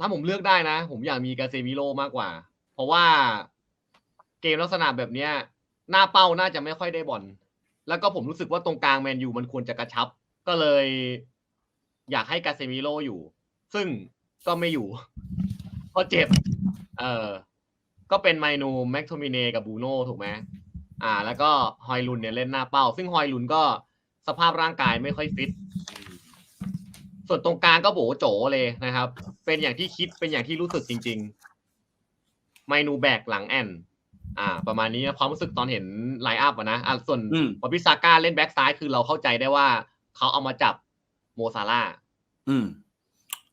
ถ้าผมเลือกได้นะ ผมอยากมีกาเซมิโลมากกว่า เพราะว่าเกมลักษณะแบบเนี้ย หน้าเป้าน่าจะไม่ค่อยได้บอลแล้วก็ผมรู้สึกว่าตรงกลางแมนยูมันควรจะกระชับ ก็เลย อยากให้กาเซมิโลอยู่ ซึ่งก็ไม่อยู่เพราะเจ็บ เออก็เป็นไมนูแม็กโทมิเนกับบูโน่ถูกไหมอ่า แล้วก็ฮอยลุนเนี่ยเล่นหน้าเป้า ซึ่งฮอยลุนก็สภาพร่างกายไม่ค่อยฟิต ส่วนตรงกลางก็โบโจเลยนะครับ เป็นอย่างที่คิดเป็นอย่างที่รู้สึกจริง ๆ ไมนูแบกหลังแอนอ่า ประมาณนี้นะความรู้สึกตอนเห็นไลน์อัพอะนะอะส่วนอืมพอพิซาก้าเล่นแบ็กซ้ายคือเราเข้าใจได้ว่าเขาเอามาจับโมซาร่าห์อืม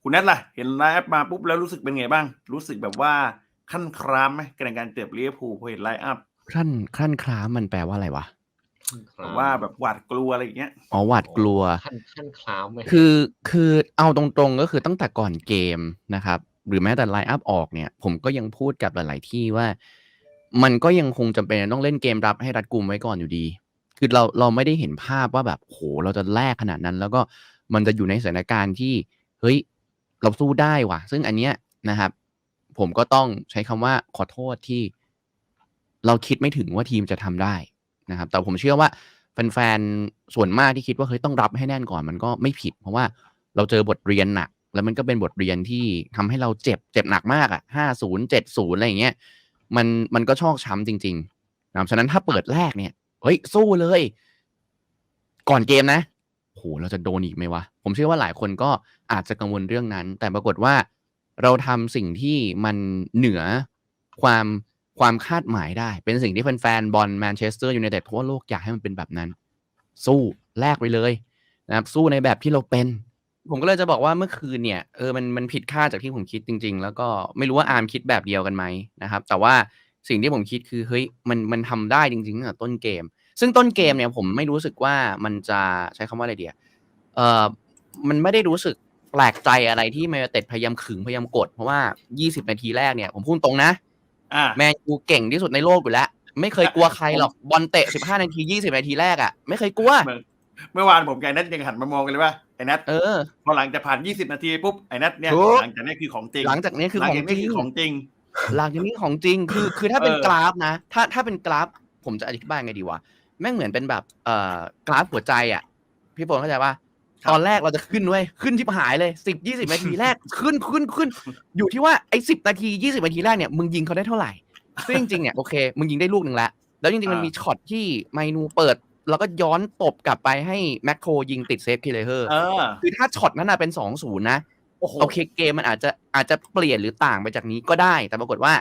คุณแนทล่ะ เห็นไลน์อัพมาปุ๊บแล้วรู้สึกเป็นไงบ้าง รู้สึกแบบว่าขั้นครามไหมในการเตรียมลิเวอร์พูลพอเห็นไลน์อัพขั้นขั้นคล้ามมันแปลว่าอะไรวะ แบบว่าแบบหวาดกลัวอะไรอย่างเงี้ยอ๋อหวาดกลัวขั้นขั้นคลามไหมคือคือเอาตรงๆก็คือตั้งแต่ก่อนเกมนะครับ หรือแม้แต่ไลน์อัพออกเนี่ย ผมก็ยังพูดกับหลาย ๆ ที่ว่า มันก็ยังคงจำเป็นต้องเล่นเกมรับให้รัดกุมไว้ก่อนอยู่ดี คือเราเราไม่ได้เห็นภาพว่าแบบโหเราจะแลกขนาดนั้น แล้วก็มันจะอยู่ในสถานการณ์ที่เฮ้ยเราสู้ได้ว่ะ ซึ่งอันเนี้ยนะครับ ผมก็ต้องใช้คำว่าขอโทษที่ เราคิดไม่ถึงว่าทีมจะทำได้ นะครับ แต่ผมเชื่อว่าแฟนๆส่วนมากที่คิดว่าเฮ้ยต้องรับให้แน่นก่อนมันก็ไม่ผิด เพราะว่าเราเจอบทเรียนหนัก แล้วมันก็เป็นบทเรียนที่ทำให้เราเจ็บเจ็บหนักมากอะห้าศูนย์เจ็ดศูนย์อะไรอย่างเงี้ยมันมันก็ชอกช้ำจริงๆนะครับฉะนั้นถ้าเปิดแรกเนี่ยเฮ้ยสู้เลย ก่อนเกมนะโหเราจะโดนอีกไหมวะ ผมเชื่อว่าหลายคนก็อาจจะกังวลเรื่องนั้น แต่ปรากฏว่าเราทำสิ่งที่มันเหนือความ ความคาดหมายได้ เป็นสิ่งที่แฟนๆบอลแมนเชสเตอร์ยูไนเต็ดทั่วโลกอยากให้มันเป็นแบบนั้น สู้แลกไปเลยนะครับสู้ในแบบที่เราเป็น ผมก็เลยจะบอกว่าเมื่อคืนเนี่ยเออมันมันผิดคาดจากที่ผมคิดจริง ๆ แล้วก็ไม่รู้ว่าอาร์มคิดแบบเดียวกันไหมนะครับ แต่ว่าสิ่งที่ผมคิดคือเฮ้ยมันมันทำได้จริงๆตั้งแต่ต้นเกม ซึ่งต้นเกมเนี่ยผมไม่รู้สึกว่ามันจะใช้คำว่าอะไรเดียเออมันไม่ได้รู้สึกแปลกใจอะไรที่แมนยูเต็ดพยายามขึงพยายามกด เพราะว่า 20 นาทีแรกเนี่ยผมพูดตรงนะ แมนยูเก่งที่สุดในโลกอยู่แล้ว ไม่เคยกลัวใครหรอกบอลเตะ15นาที20นาทีแรกอะไม่เคยกลัว เมื่อเมื่อวานผมกับไอ้นัทยังหันมามองกันเลยว่าไอ้นัทเออพอหลังจากผ่าน20นาทีปุ๊บไอ้นัทเนี่ยถูกหลังจากนี้คือของจริง หลังจากนี้คือหลัของจากจรินี้งคือของจริง หลังจากนี้ของจริงคือคือถ้าเป็นเออกราฟนะ ถ้าถ้าเป็นกราฟ ผมจะอธิบายไงดีวะแม่งเหมือนเป็นแบบเอ่อกราฟหัวใจอะพี่โฟนเข้าใจป่ะ ตอนแรกเราจะขึ้นเว้ยขึ้นชิบหายเลยสิบยี่สิบนาทีแรกขึ้นขึ้นขึ้น อยู่ที่ว่าไอ้สิบนาทียี่สิบนาทีแรกเนี่ยมึงยิงเขาได้เท่าไหร่ซึ่งจริงๆเนี่ยโอเคมึงยิงได้ลูกหนึ่งแล้วแล้วจริงๆมันอ่ามีมีช็อตที่ไมนูเปิดแล้วก็ย้อนตบกลับไปให้แมคโครยิงติดเซฟคิเลเฮอร์เออคือถ้าช็อตนั้นน่ะเป็นสองศูนย์นะโอ้โหโอเคเกมมันอาจจะอาจจะเปลี่ยนหรือต่างไปจากนี้ก็ได้ แต่ปรากฏว่า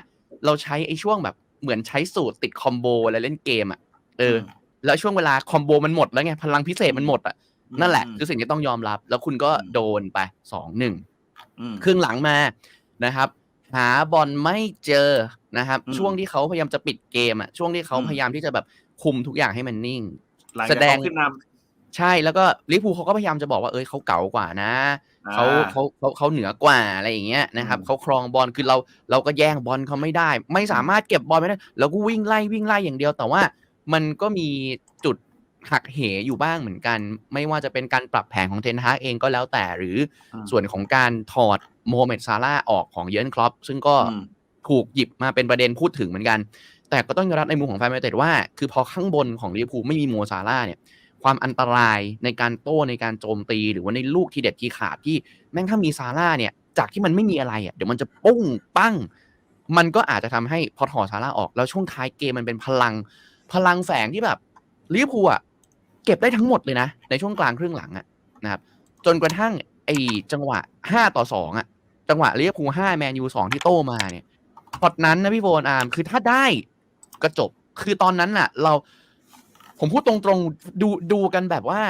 เราใช้ไอ้ช่วงแบบเหมือนใช้สูตรติดคอมโบอะไรเล่นเกมอะเอออมแล้วช่วงเวลาคอมโบมันหมดแล้วไงพลังพิเศษมันหมดอะ นั่นแหละอืมคือสิ่งที่ต้องยอมรับ แล้วคุณก็อืมโดนไปสองหนึ่งอืมครึ่งหลังมานะครับ หาบอลไม่เจอนะครับอืมช่วงที่เขาพยายามจะปิดเกมอะช่วงที่เขาอืมพยายามที่จะแบบคุมทุกอย่างให้มันนิ่งหลังแสจากดงเขาขึ้นนใช่แล้วก็ลิเวอร์พูลเขาก็พยายามจะบอกว่าเอ้ยเขาเก๋ากว่านะอ่าเขาเขาเขาเขาเหนือกว่าอะไรอย่างเงี้ยนะครับอืมเขาครองบอลคือเราเราก็แย่งบอลเขาไม่ได้ ไม่สามารถเก็บบอลไม่ได้เราก็วิ่งไล่วิ่งไล่อย่างเดียวแต่ว่ามันก็มีจุด หักเหอยู่บ้างเหมือนกัน ไม่ว่าจะเป็นการปรับแผนของเทนฮากเองก็แล้วแต่หรืออมส่วนของการถอดโมฮัมเหม็ดซาร่าห์ออกของเยร์นคล็อปป์ซึ่งก็อืมถูกหยิบมาเป็นประเด็นพูดถึงเหมือนกัน แต่ก็ต้องยอมรับในมุมของแฟนแมนยูไนเต็ดว่า คือพอข้างบนของลิเวอร์พูลไม่มีโมซาร่าห์เนี่ย ความอันตรายในการโต้ในการโจมตี หรือว่าในลูกที่เด็ดที่ขาดที่แม่งถ้ามีซาร่าห์เนี่ย จากที่มันไม่มีอะไรอะเดี๋ยวมันจะปุ้งปั้ง มันก็อาจจะทำให้พอถอดซาร่าห์ออกแล้วช่วงท้ายเกมมันเป็นพลังพลังแฝงที่แบบลิเวอร์พูลอะ เก็บได้ทั้งหมดเลยนะ ในช่วงกลางครึ่งหลังอะนะครับ จนกระทั่งไอ้จังหวะห้าต่อสองอะจังหวะเวอร์พูห้าแมนยูสองที่โตมาเนี่ยพอตนั้นนะพี่โฟนอาร์มคือถ้าได้ก็จบ คือตอนนั้นน่ะ เรา ผมพูดตรงๆดูดูกันแบบว่า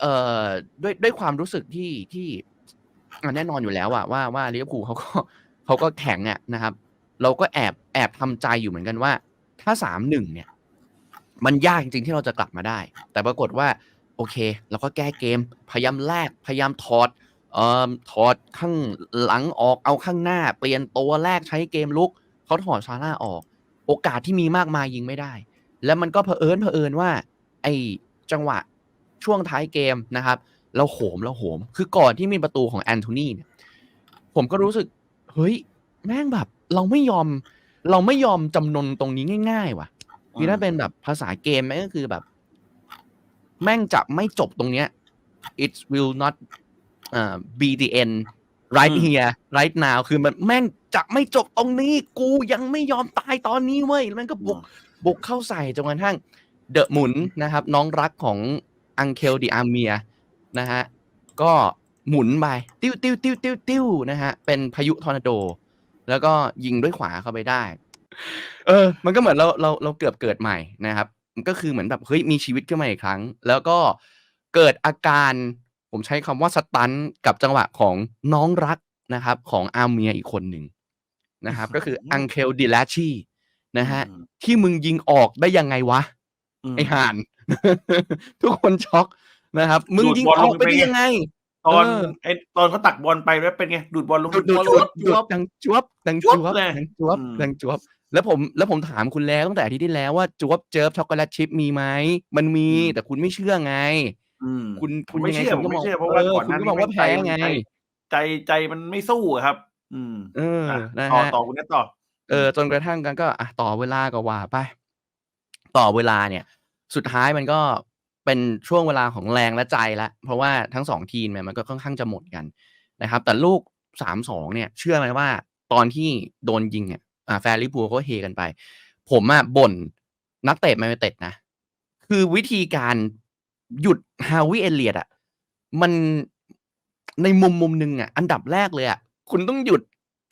เอ่อด้วยด้วยความรู้สึกที่ที่แน่นอนอยู่แล้วอะว่าว่าลิเวอร์พูลเขาก็เขาก็แข็งอะนะครับ เราก็แอบแอบทำใจอยู่เหมือนกันว่า ถ้าสามหนึ่งเนี่ย มันยากจริงๆที่เราจะกลับมาได้ แต่ปรากฏว่าโอเคเราก็แก้เกม พยายามแลกพยายามถอดเอ่อถอดข้างหลังออกเอาข้างหน้า เปลี่ยนตัวแรกใช้เกมลุกเขาถอดซาร่าออก โอกาสที่มีมากมายยิงไม่ได้ แล้วมันก็เผอิญเผอิญว่า ไอจังหวะช่วงท้ายเกมนะครับ เราโหมเราโหม คือก่อนที่มีประตูของแอนโทนีเนี่ยผมก็รู้สึก เฮ้ย แม่งแบบ เราไม่ยอม เราไม่ยอมจำนนตรงนี้ง่าย ๆ ว่ะ คือถ้าเป็นแบบภาษาเกมแม่งก็คือแบบ แม่งจะไม่จบตรงเนี้ย it will not อ่า be the end right อืม here right now คือมันแม่งจะไม่จบตรงนี้ กูยังไม่ยอมตายตอนนี้เว้ยแล้วแม่งก็บุกบุกเข้าใส่จนกระทั่งเดอะหมุนนะครับ น้องรักของอังเคลดิอาเมียนะฮะก็หมุนไป ติ้วติ้วติ้วติ้วติ้วนะฮะเป็นพายุทอร์นาโด แล้วก็ยิงด้วยขวาเข้าไปได้ เออ มันก็เหมือนเราเราเราเกือบเกิดใหม่นะครับ มันก็คือเหมือนแบบเฮ้ยมีชีวิตขึ้นมาอีกครั้ง แล้วก็เกิดอาการผมใช้คำว่าสตันกับจังหวะของน้องรักนะครับ ของอาเมียอีกคนหนึ่งนะครับ ก็คืออังเคลดิลาชีนะฮะอืมที่มึงยิงออกได้ยังไงวะมไอห่าน ทุกคนช็อกนะครับ มึงดูดยิงบอลอลองกไปไปได้ไงยังไง ตอนเออไอตอนเขาตักบอลไปแล้วเป็นไง ดูดบอลลงดูดดูดจจววบบจจววบบดังจวบดังจจววบบเลยดังจวบอืมดังจวบ แล้วผมแล้วผมถามคุณแล้วตั้งแต่อาที่ที่แล้วว่าจวบเจิบช็อกโกแลตชิพมีไหมมันมีอืมแต่คุณไม่เชื่อไงอืมคุณผคุมณไม่ยังไงเชื่อคุณผมก็ไม่มองเชื่อเพราะเอว่าอก่อนหคุณน้าก็นี้มองว่าใจแพ้มันไงใจใจใจมันไม่สู้อะครับ อืม เอออะนะต่อฮะต่อคุณเนตต่อ เออ จนกระทั่งกันก็อะต่อเวลาก็ว่าไป ต่อเวลาเนี่ย สุดท้ายมันก็เป็นช่วงเวลาของแรงและใจแล้วเพราะว่าทั้งสองทีมเนี่ยมันก็ค่อนข้างจะหมดกันนะครับ แต่ลูกสามสองเนี่ย เชื่อไหมว่า ตอนที่โดนยิงเนี่ย อ่าแฟนลิเวอร์พูลเขาเฮกันไป ผมอะบ่นนักเตะแมนยูเต็ดนะ คือวิธีการหยุดฮาวิเอเลียดอะมันในมุมมุมหนึ่งอะอันดับแรกเลยอะคุณต้องหยุด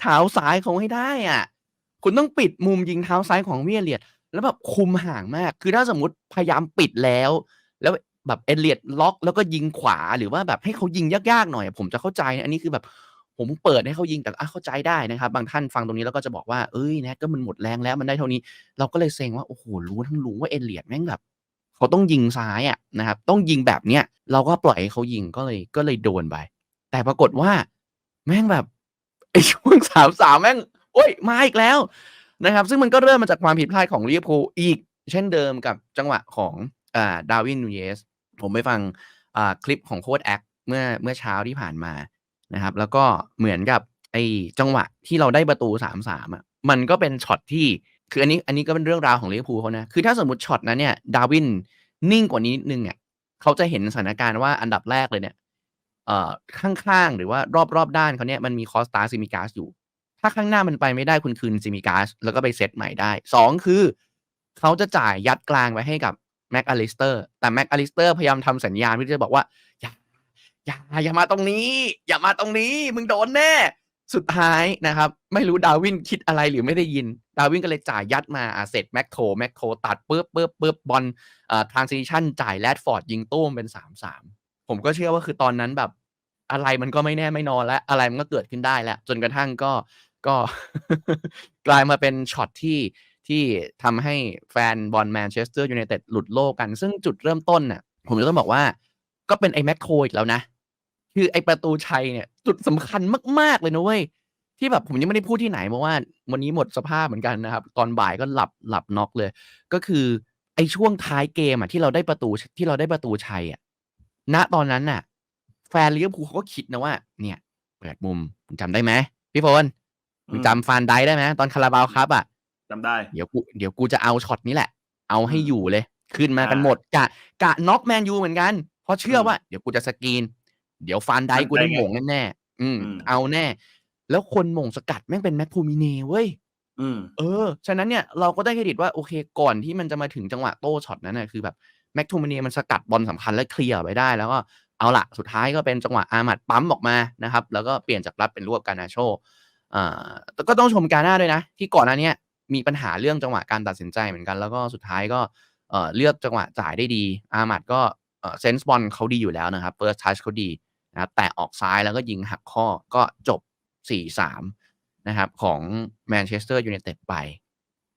เท้าซ้ายเขาให้ได้อะ คุณต้องปิดมุมยิงเท้าซ้ายของวิเอเลียด แล้วแบบคุมห่างมาก คือถ้าสมมติพยายามปิดแล้ว แล้วแบบเอเลียดล็อกแล้วก็ยิงขวาหรือว่าแบบให้เขายิงยากๆหน่อย ผมจะเข้าใจนะอันนี้คือแบบ ผมเปิดให้เขายิงแต่อะเข้าใจได้นะครับ บางท่านฟังตรงนี้แล้วก็จะบอกว่าเอ้ยแนทก็มันหมดแรงแล้วมันได้เท่านี้ เราก็เลยเซ็งว่าโอ้โหรู้ทั้งรู้ว่าเอเลียดแม่งแบบเขาต้องยิงซ้ายอะนะครับ ต้องยิงแบบเนี้ยเราก็ปล่อยให้เขายิงก็เลยก็เลยโดนไป แต่ปรากฏว่า แม่งแบบไอช่วงสามสามแม่ง โอ้ยมาอีกแล้วนะครับ ซึ่งมันก็เริ่มมาจากความผิดพลาดของลิเวอร์พูลอีก เช่นเดิมกับจังหวะของอ่าดาวินนูเยสผมไปฟังอ่าคลิปของโค้ดแอคเมื่อเมื่อเช้าที่ผ่านมา นะครับ แล้วก็เหมือนกับไอ้จังหวะที่เราได้ประตูสามสามอะมันก็เป็นช็อตที่คืออันนี้อันนี้ก็เป็นเรื่องราวของลิเวอร์พูลเขานะคือถ้าสมมติช็อตนั้นเนี่ยดาวินนิ่งกว่านี้นิดนึงอะเขาจะเห็นสถานการณ์ว่าอันดับแรกเลยเนี่ยเอ่อข้างๆ หรือว่ารอบๆด้านเขาเนี่ยมันมีคอสตาซิมิกาสอยู่ ถ้าข้างหน้ามันไปไม่ได้คุณคืนซิมิกาสแล้วก็ไปเซตใหม่ได้สองคือ เขาจะจ่ายยัดกลางไว้ให้กับแม็กอลิสเตอร์แต่แม็กอลิสเตอร์พยายามทำสัญญาณที่จะบอกว่า อย่าอย่าอย่ามาตรงนี้ อย่ามาตรงนี้ มึงโดนแน่ สุดท้ายนะครับ ไม่รู้ดาวินคิดอะไรหรือไม่ได้ยิน ดาวินก็เลยจ่ายยัดมาอะเสร็จแม็กโทแม็กโทตัดปุ๊บปุ๊บปุ๊บบอลอ่าทรานซิชันจ่ายแรดฟอร์ดยิงตู้มเป็นสามสามผมก็เชื่อว่าคือตอนนั้นแบบ อะไรมันก็ไม่แน่ไม่นอนแล้วอะไรมันก็เกิดขึ้นได้แล้วจนกระทั่งก็ก็กลายมาเป็นช็อตที่ที่ทำให้แฟนบอลแมนเชสเตอร์ยูไนเต็ดหลุดโลกกัน ซึ่งจุดเริ่มต้นน่ะ ผมจะต้องบอกว่า ก็เป็นไอ้แม็กโคอีกแล้วนะ คือไอ้ประตูชัยเนี่ย จุดสำคัญมาก ๆ เลยนะเว้ย ที่แบบผมยังไม่ได้พูดที่ไหนเพราะว่า วันนี้หมดสภาพเหมือนกันนะครับ ตอนบ่ายก็หลับหลับน็อกเลย ก็คือไอ้ช่วงท้ายเกมอะที่เราได้ประตูที่เราได้ประตูชัยอะณตอนนั้นน่ะ แฟนลิเวอร์พูลเขาก็คิดนะว่า เนี่ย เปิดมุมมึงจำได้ไหมพี่พลมึงจำฟานไดได้ไหมตอนคาราบาวครับอะจำได้เดี๋ยวกูเดี๋ยวกูจะเอาช็อตนี้แหละ เอาให้อืมอยู่เลย ขึ้นมากันอ่าหมดกะกะน็อกแมนยูเหมือนกัน เพราะเชื่ออมว่าเดี๋ยวกูจะสกรีน เดี๋ยวฟานไดมั่นใจกูได้ไงหม่งแน่ๆอืมอืม เอาแน่ แล้วคนหม่งสกัดแม่งเป็นแม็กพูมิเน่เว้ยอืมเออ ฉะนั้นเนี่ยเราก็ได้เครดิตว่าโอเค ก่อนที่มันจะมาถึงจังหวะโต้ช็อตนั้นนะคือแบบแม็กทูมิเนียมันสกัดบอลสำคัญและเคลียร์ไปได้ แล้วก็เอาละสุดท้ายก็เป็นจังหวะอามัดปั๊มออกมานะครับ แล้วก็เปลี่ยนจากรับเป็นรวบการนาโชอ่าแต่ก็ต้องชมการหน้าด้วยนะ ที่ก่อนหน้าเนี้ยมีปัญหาเรื่องจังหวะการตัดสินใจเหมือนกัน แล้วก็สุดท้ายก็เอ่อเลือกจังหวะจ่ายได้ดี อามัดก็เอ่อเซนส์บอลเขาดีอยู่แล้วนะครับเฟิร์สทัชเขาดี นะครับแต่ออกซ้ายแล้วก็ยิงหักข้อก็จบ 4-3 นะครับของแมนเชสเตอร์ยูไนเต็ดไป